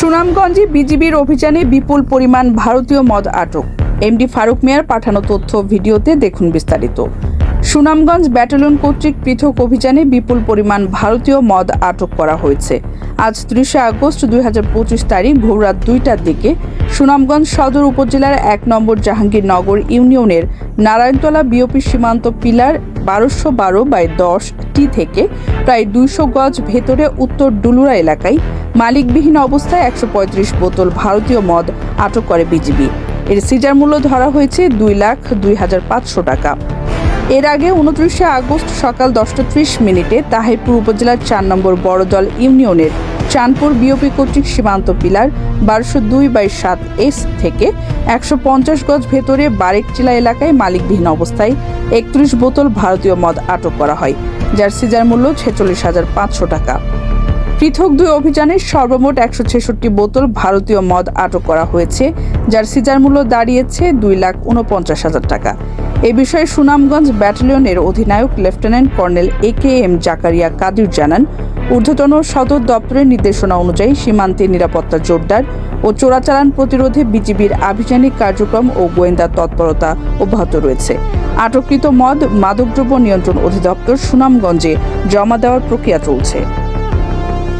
সুনামগঞ্জে বিজিবির অভিযানে বিপুল পরিমাণ ভারতীয় মদ আটক। এমডি ফারুক মিয়ার পাঠানো তথ্য ভিডিওতে দেখুন বিস্তারিত। সুনামগঞ্জ ব্যাটালিয়ন কর্তৃক পৃথক অভিযানে বিপুল পরিমাণ ভারতীয় মদ আটক করা হয়েছে। আজ ত্রিশে আগস্ট দুই হাজার পঁচিশ তারিখ ভোররাত দুইটার দিকে সুনামগঞ্জ সদর উপজেলার এক নম্বর জাহাঙ্গীরনগর ইউনিয়নের নারায়ণতলা বিওপি সীমান্ত পিলার বারোশো বারো বাই দশ টি থেকে প্রায় দুইশো গজ ভেতরে উত্তর ডুলুরা এলাকায় মালিকবিহীন অবস্থায় একশো পঁয়ত্রিশ বোতল ভারতীয় মদ আটক করে বিজিবি। এর সিজার মূল্য ধরা হয়েছে দুই লাখ দুই হাজার পাঁচশো টাকা। এর আগে উনত্রিশে আগস্ট সকাল দশটা ত্রিশ মিনিটে তাহিরপুর উপজেলার চার নম্বর বড়দল ইউনিয়নের চাঁদপুর বিওপি কর্তৃক সীমান্ত পিলার বারোশো দুই বাই সাত এস থেকে একশো পঞ্চাশ গজ ভেতরে বারেকচিলা এলাকায় মালিকবিহীন অবস্থায় একত্রিশ বোতল ভারতীয় মদ আটক করা হয়, যার সিজার মূল্য ছেচল্লিশ হাজার পাঁচশো টাকা। পৃথক দুই অভিযানে সর্বমোট একশো ছেষট্টি বোতল ভারতীয় মদ আটক করা হয়েছে, যার সিজার মূল্য দাঁড়িয়েছে দুই লাখ উনপঞ্চাশ হাজার টাকা। এ বিষয়ে সুনামগঞ্জ ব্যাটালিয়নের অধিনায়ক lieutenant colonel A K M Zakaria Kadir জানান, ঊর্ধ্বতন সদর দপ্তরের নির্দেশনা অনুযায়ী সীমান্তে নিরাপত্তা জোরদার ও চোরাচালান প্রতিরোধে বিজিবির আভিযানিক কার্যক্রম ও গোয়েন্দা তৎপরতা অব্যাহত রয়েছে। আটককৃত মদ, মাদকদ্রব্য নিয়ন্ত্রণ অধিদপ্তর সুনামগঞ্জে জমা দেওয়ার প্রক্রিয়া চলছে।